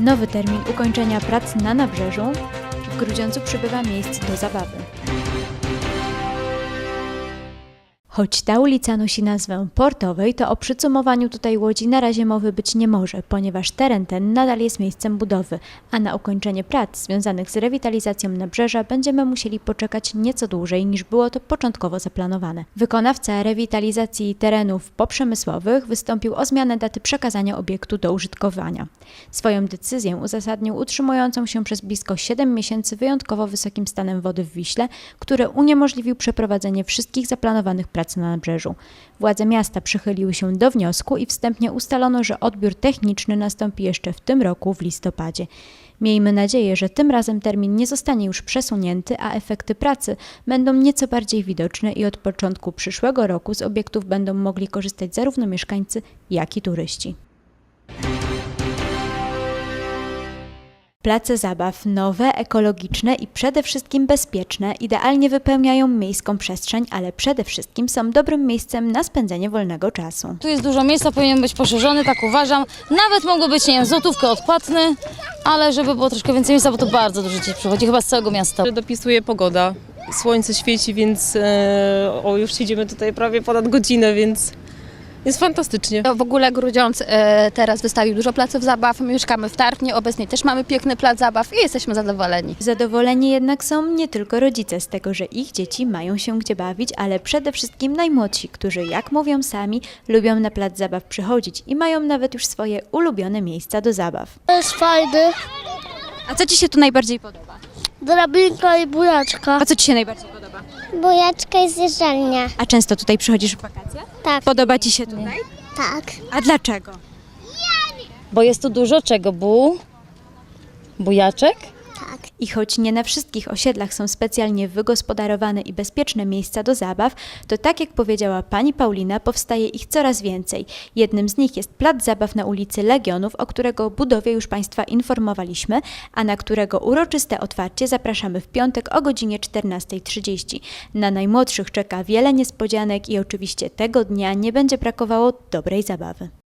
Nowy termin ukończenia prac na nabrzeżu. W Grudziądzu przybywa miejsc do zabawy. Choć ta ulica nosi nazwę Portowej, to o przycumowaniu tutaj łodzi na razie mowy być nie może, ponieważ teren ten nadal jest miejscem budowy, a na ukończenie prac związanych z rewitalizacją nabrzeża będziemy musieli poczekać nieco dłużej niż było to początkowo zaplanowane. Wykonawca rewitalizacji terenów poprzemysłowych wystąpił o zmianę daty przekazania obiektu do użytkowania. Swoją decyzję uzasadnił utrzymującą się przez blisko 7 miesięcy wyjątkowo wysokim stanem wody w Wiśle, który uniemożliwił przeprowadzenie wszystkich zaplanowanych prac na nabrzeżu. Władze miasta przychyliły się do wniosku i wstępnie ustalono, że odbiór techniczny nastąpi jeszcze w tym roku w listopadzie. Miejmy nadzieję, że tym razem termin nie zostanie już przesunięty, a efekty pracy będą nieco bardziej widoczne i od początku przyszłego roku z obiektów będą mogli korzystać zarówno mieszkańcy, jak i turyści. Place zabaw nowe, ekologiczne i przede wszystkim bezpieczne idealnie wypełniają miejską przestrzeń, ale przede wszystkim są dobrym miejscem na spędzenie wolnego czasu. Tu jest dużo miejsca, powinien być poszerzony, tak uważam. Nawet mogło być, nie wiem, złotówkę odpłatny, ale żeby było troszkę więcej miejsca, bo to bardzo dużo dzieci przychodzi, chyba z całego miasta. Dopisuje pogoda. Słońce świeci, więc e, o, już siedzimy tutaj prawie ponad godzinę, więc jest fantastycznie. W ogóle Grudziądz e, teraz wystawił dużo placów zabaw. My mieszkamy w Tarpnie, obecnie też mamy piękny plac zabaw i jesteśmy zadowoleni. Zadowoleni jednak są nie tylko rodzice z tego, że ich dzieci mają się gdzie bawić, ale przede wszystkim najmłodsi, którzy, jak mówią sami, lubią na plac zabaw przychodzić i mają nawet już swoje ulubione miejsca do zabaw. To jest fajny. A co Ci się tu najbardziej podoba? Drabinka i bujaczka. A co Ci się najbardziej podoba? Bujaczka i zjeżdżalnia. A często tutaj przychodzisz w wakacje? Tak. Podoba Ci się tutaj? Tak. A dlaczego? Bo jest tu dużo czego? Bu? Bujaczek? I choć nie na wszystkich osiedlach są specjalnie wygospodarowane i bezpieczne miejsca do zabaw, to tak jak powiedziała pani Paulina, powstaje ich coraz więcej. Jednym z nich jest plac zabaw na ulicy Legionów, o którego budowie już Państwa informowaliśmy, a na którego uroczyste otwarcie zapraszamy w piątek o godzinie 14.30. Na najmłodszych czeka wiele niespodzianek i oczywiście tego dnia nie będzie brakowało dobrej zabawy.